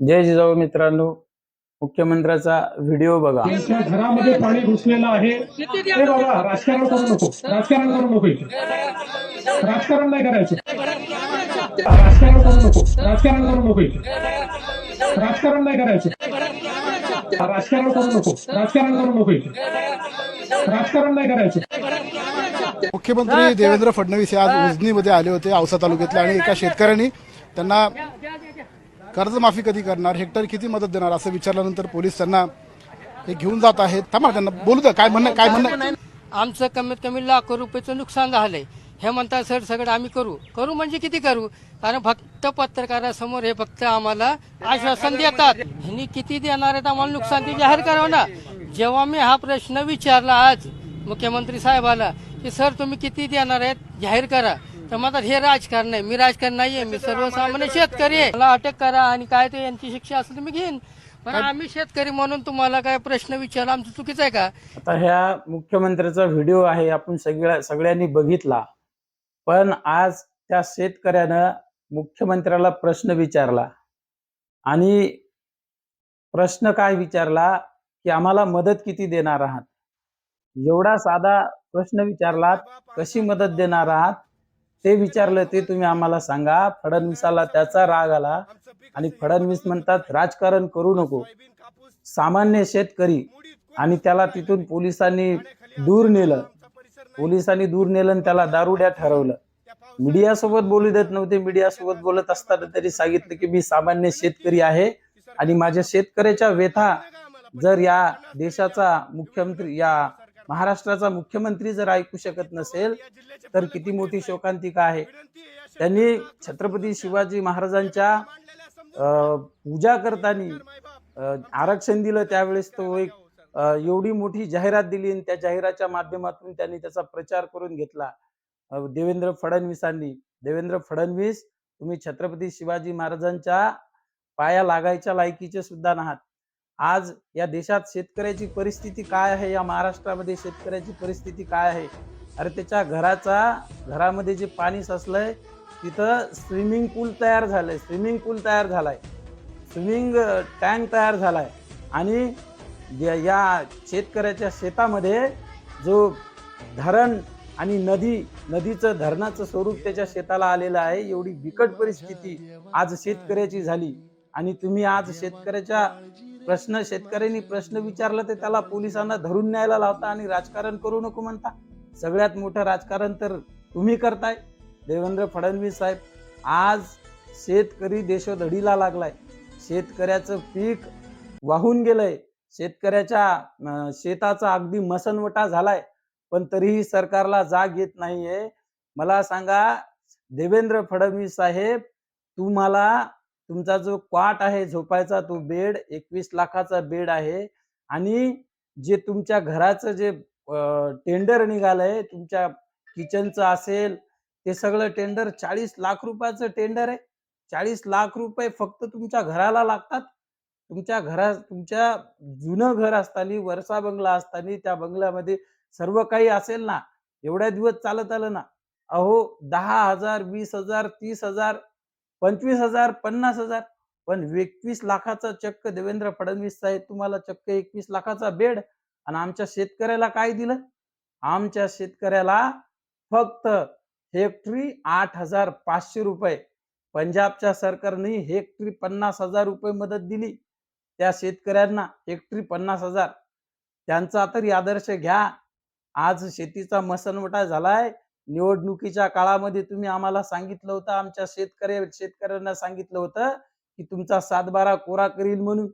जय जिजाऊ मित्रांनो मुख्यमंत्र्याचा व्हिडिओ बघा. घरामध्ये पाणी घुसलेलं आहे. ए बाबा राजकारण करू नको. राजकारण करू नको राजकारण नाही करायचं. राजकारण करू नको. राजकारण करू नको राजकारण नाही करायचं. राजकारण करू नको. राजकारण करू नको राजकारण नाही करायचं. मुख्यमंत्री देवेंद्र फडणवीस हे आज उजनीमध्ये आले होते औसा तालुक्यातले आणि एका शेतकऱ्यांनी त्यांना कर्जमाफी कधी करणार? हेक्टर किती मदत देणार? असं विचारल्यानंतर पोलीस त्यांना हे घेऊन जात आहेत. थांबा त्यांना बोलू द्या. काय म्हणणं काय म्हणणं आमचं कमीत कमी लाखो रुपयाचं नुकसान झालंय. हे म्हणतात सर सगळं आम्ही करू. करू म्हणजे किती करू? कारण फक्त पत्रकारासमोर हे फक्त आम्हाला आश्वासन देतात. ह्यांनी किती देणार आहेत आम्हाला नुकसान ते जाहीर करावं ना. जेव्हा मी हा प्रश्न विचारला आज मुख्यमंत्री साहेबाला की सर तुम्ही किती देणार आहेत? जाहीर करा. तर म्हणतात हे राजकारण आहे मी राजकारण नाहीये मी सर्वसामान्य शेतकरी आहे. मला अटक करा आणि काय ते यांची शिक्षा असेल तर मी घेईन. पण आम्ही शेतकरी म्हणून तुम्हाला काय प्रश्न विचारला आमचं चुकीचं आहे का? आता ह्या मुख्यमंत्र्याचा व्हिडिओ आहे आपण सगळ्या सगळ्यांनी बघितला. पण आज त्या शेतकऱ्यानं मुख्यमंत्र्याला प्रश्न विचारला. आणि प्रश्न काय विचारला की आम्हाला मदत किती देणार आहात? एवढा साधा प्रश्न विचारलात कशी मदत देणार आहात? ते विचारलं ते तुम्ही आम्हाला सांगा. फडणवीसाला त्याचा राग आला. आणि फडणवीस म्हणतात राजकारण करू नको. सामान्य शेतकरी आणि त्याला तिथून पोलिसांनी दूर नेलं. पोलिसांनी दूर नेलं आणि त्याला दारुड्या ठरवलं. मीडियासोबत बोलू देत नव्हते. मीडियासोबत बोलत असताना तरी सांगितलं की मी सामान्य शेतकरी आहे आणि माझ्या शेतकऱ्याच्या व्यथा जर या देशाचा मुख्यमंत्री या महाराष्ट्राचा मुख्यमंत्री जर ऐकू शकत नसेल तर किती मोठी शोकांतिका आहे. त्यांनी छत्रपती शिवाजी महाराजांच्या अं, पूजा करताना आरक्षण दिलं त्यावेळेस तो एक एवढी मोठी जाहिरात दिली आणि त्या जाहिराच्या माध्यमातून त्यांनी त्याचा प्रचार करून घेतला. देवेंद्र फडणवीसांनी. देवेंद्र फडणवीस तुम्ही छत्रपती शिवाजी महाराजांच्या पाया लागायच्या लायकीचे सुद्धा नाहात. आज या देशात शेतकऱ्याची परिस्थिती काय आहे? या महाराष्ट्रामध्ये शेतकऱ्याची परिस्थिती काय आहे? अरे त्याच्या घराचा घरामध्ये जे पाणी साचलंय तिथं स्विमिंग पूल तयार झालंय. स्विमिंग पूल तयार झालाय. स्विमिंग टँक तयार झालाय. आणि या- या शेतकऱ्याच्या शेतामध्ये जो धरण आणि नदी नदीचं धरणाचं स्वरूप त्याच्या शेताला आलेलं आहे एवढी बिकट परिस्थिती आज शेतकऱ्याची झाली. आणि तुम्ही आज शेतकऱ्याच्या प्रश्न शेतकऱ्यांनी प्रश्न विचारला तर त्याला पोलिसांना धरून न्यायला लावता आणि राजकारण करू नको म्हणता. सगळ्यात मोठं राजकारण तर तुम्ही करताय. देवेंद्र फडणवीस साहेब आज शेतकरी देशोधडीला लागलाय. शेतकऱ्याचं पीक वाहून गेलंय. शेतकऱ्याच्या शेताचा अगदी मसनवटा झालाय. पण तरीही सरकारला जाग येत नाहीये. मला सांगा देवेंद्र फडणवीस साहेब तुम्हाला तुमचा जो क्वाट आहे झोपायचा तो बेड एकवीस लाखाचा बेड आहे. आणि जे तुमच्या घराचं जे टेंडर निघालंय तुमच्या किचनचं असेल ते सगळं टेंडर चाळीस लाख रुपयाचं टेंडर आहे. चाळीस लाख रुपये फक्त तुमच्या घराला लागतात. तुमच्या घरा तुमच्या जुनं घर असताना वरसा बंगला असताना त्या बंगल्यामध्ये सर्व काही असेल ना एवढ्या दिवस चालत आलं ना. अहो दहा हजार वीस हजार तीस हजार पंचवीस हजार पन्नास हजार पण एकवीस लाखाचा चक्क देवेंद्र फडणवीस साहेब तुम्हाला चक्क एकवीस लाखाचा बेड आणि आमच्या शेतकऱ्याला काय दिलं? आमच्या शेतकऱ्याला फक्त हेक्टरी आठ हजार पाचशे रुपये. पंजाबच्या सरकारने हेक्टरी पन्नास हजार रुपये मदत दिली. त्या शेतकऱ्यांना हेक्टरी पन्नास हजार. त्यांचा तरी आदर्श घ्या. आज शेतीचा मसनवटा झालाय. निवडणुकीच्या काळामध्ये तुम्ही आम्हाला सांगितलं होतं आमच्या शेतकरी शेतकऱ्यांना सांगितलं होतं की तुमचा सातबारा कोरा करील म्हणून.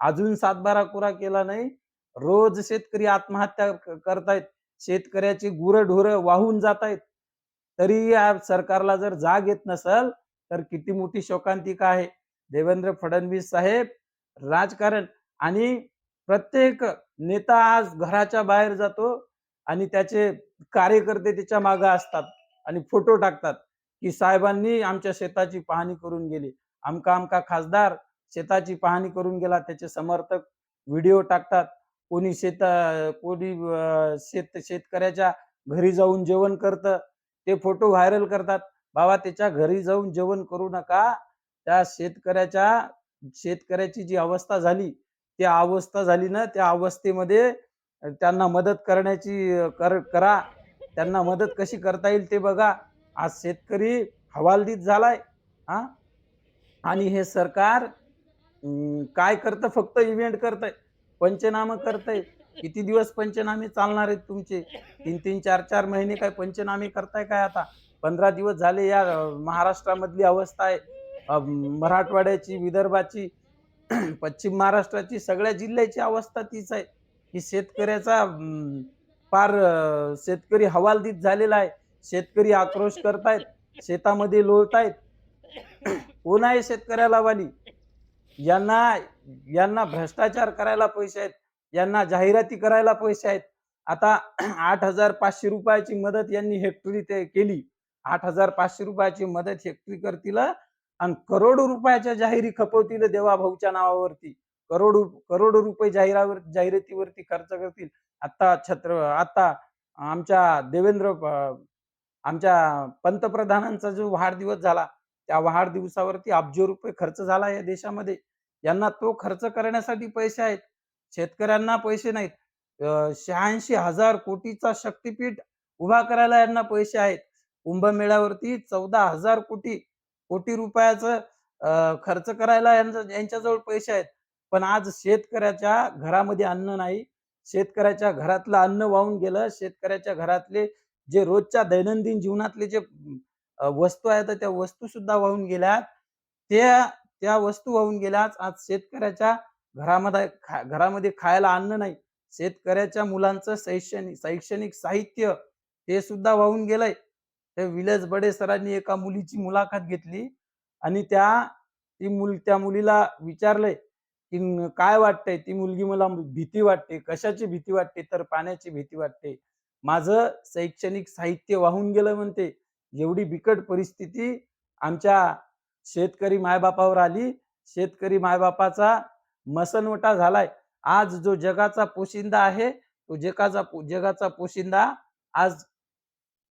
अजून सातबारा कोरा केला नाही. रोज शेतकरी आत्महत्या करतायत. शेतकऱ्याची गुरढोरं वाहून जात आहेत तरी या सरकारला जर जाग येत नसल तर किती मोठी शोकांतिका आहे. देवेंद्र फडणवीस साहेब राजकारण आणि प्रत्येक नेता आज घराच्या बाहेर जातो आणि त्याचे कार्यकर्ते त्याच्यामागे असतात आणि फोटो टाकतात की साहेबांनी आमच्या शेताची पाहणी करून गेली. आमका आमका खासदार शेताची पाहणी करून गेला त्याचे समर्थक व्हिडिओ टाकतात. कोणी शेत कोणी शेत शेतकऱ्याच्या घरी जाऊन जेवण करतं ते फोटो व्हायरल करतात. बाबा त्याच्या घरी जाऊन जेवण करू नका. त्या शेतकऱ्याच्या शेतकऱ्याची जी अवस्था झाली ती अवस्था झाली ना त्या अवस्थेमध्ये त्यांना मदत करण्याची कर करा. त्यांना मदत कशी करता येईल ते बघा. आज शेतकरी हवालदित झालाय हा? आणि हे सरकार काय करतं? फक्त इव्हेंट करतंय. पंचनामा करतंय. किती दिवस पंचनामे चालणार आहेत तुमचे? तीन तीन चार चार महिने काय पंचनामे करताय काय आता? पंधरा दिवस झाले या महाराष्ट्रामधली अवस्था आहे. मराठवाड्याची विदर्भाची पश्चिम महाराष्ट्राची सगळ्या जिल्ह्याची अवस्था तीच आहे. की शेतकऱ्याचा फार शेतकरी हवालदित झालेला आहे. शेतकरी आक्रोश करतायत शेतामध्ये लोळतायत. कोण आहे शेतकऱ्याला वाली? यांना यांना भ्रष्टाचार करायला पैसे आहेत. यांना जाहिराती करायला पैसे आहेत. आता आठ हजार पाचशे रुपयाची मदत यांनी हेक्टरी ते केली. आठ हजार पाचशे रुपयाची मदत हेक्टरी करतील आणि करोडो रुपयाच्या जाहिरी खपवतील देवाभाऊच्या नावावरती. करोड करोडो रुपये जाहिरावर जाहिरातीवरती खर्च करतील. आता छत्र आता आमच्या देवेंद्र आमच्या पंतप्रधानांचा जो वाढदिवस झाला त्या वाढदिवसावरती अब्ज रुपये खर्च झाला या देशामध्ये. यांना तो खर्च करण्यासाठी पैसे आहेत. शेतकऱ्यांना पैसे नाहीत. शहाऐंशी हजार कोटीचा शक्तीपीठ उभा करायला यांना पैसे आहेत. कुंभमेळ्यावरती चौदा हजार कोटी कोटी रुपयाचं खर्च करायला यांचा यांच्याजवळ पैसे आहेत. पण आज शेतकऱ्याच्या घरामध्ये अन्न नाही. शेतकऱ्याच्या घरातलं अन्न वाहून गेलं. शेतकऱ्याच्या घरातले जे रोजच्या दैनंदिन जीवनातले जे वस्तू आहेत त्या वस्तू सुद्धा वाहून गेल्यात. त्या त्या वस्तू वाहून गेल्याच आज शेतकऱ्याच्या घरामध्ये खा- घरामध्ये खायला अन्न नाही. शेतकऱ्याच्या मुलांचं शैक्षणिक शैक्षणिक साहित्य हे सुद्धा वाहून गेलंय. ते विलेज बडे सरांनी एका मुलीची मुलाखत घेतली आणि त्या ती मुल त्या मुलीला विचारलंय की काय वाटतंय? ती मुलगी मला भीती वाटते. कशाची भीती वाटते? तर पाण्याची भीती वाटते. माझं शैक्षणिक साहित्य वाहून गेलं म्हणते. एवढी बिकट परिस्थिती आमच्या शेतकरी मायबापावर आली. शेतकरी मायबापाचा मसनवटा झालाय. आज जो जगाचा पोशिंदा आहे तो जगाचा जगाचा पोशिंदा आज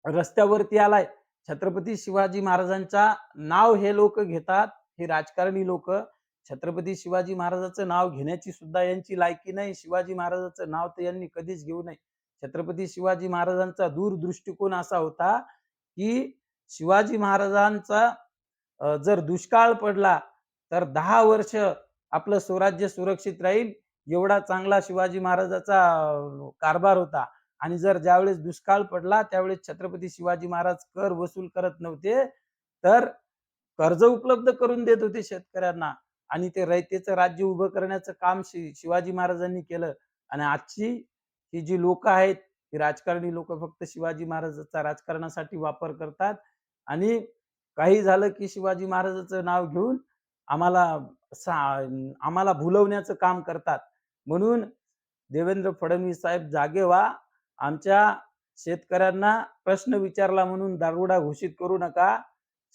रस्त्यावरती आलाय. छत्रपती शिवाजी महाराजांचा नाव हे लोक घेतात. हे राजकारणी लोक. छत्रपती शिवाजी महाराजाचं नाव घेण्याची सुद्धा यांची लायकी नाही. शिवाजी महाराजाचं नाव तर यांनी कधीच घेऊ नये. छत्रपती शिवाजी महाराजांचा दूरदृष्टिकोन असा होता की शिवाजी महाराजांचा जर दुष्काळ पडला तर दहा वर्ष आपलं स्वराज्य सुरक्षित राहील. एवढा चांगला शिवाजी महाराजाचा कारभार होता. आणि जर ज्यावेळेस दुष्काळ पडला त्यावेळेस छत्रपती शिवाजी महाराज कर वसूल करत नव्हते तर कर्ज उपलब्ध करून देत होते शेतकऱ्यांना. आणि ते रयतेचं राज्य उभं करण्याचं काम शि शिवाजी महाराजांनी केलं. आणि आजची ही जी लोक आहेत ही राजकारणी लोक फक्त शिवाजी महाराजांचा राजकारणासाठी वापर करतात. आणि काही झालं की शिवाजी महाराजाचं नाव घेऊन आम्हाला आम्हाला भुलवण्याचं काम करतात. म्हणून देवेंद्र फडणवीस साहेब जागे व्हा. आमच्या शेतकऱ्यांना प्रश्न विचारला म्हणून दारुडा घोषित करू नका.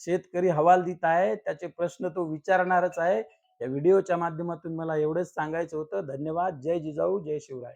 शेतकरी हवाल देत आहे त्याचे प्रश्न तो विचारणारच आहे. या व्हिडिओच्या माध्यमातून मला एवढंच सांगायचं होतं. धन्यवाद. जय जिजाऊ. जय शिवराय.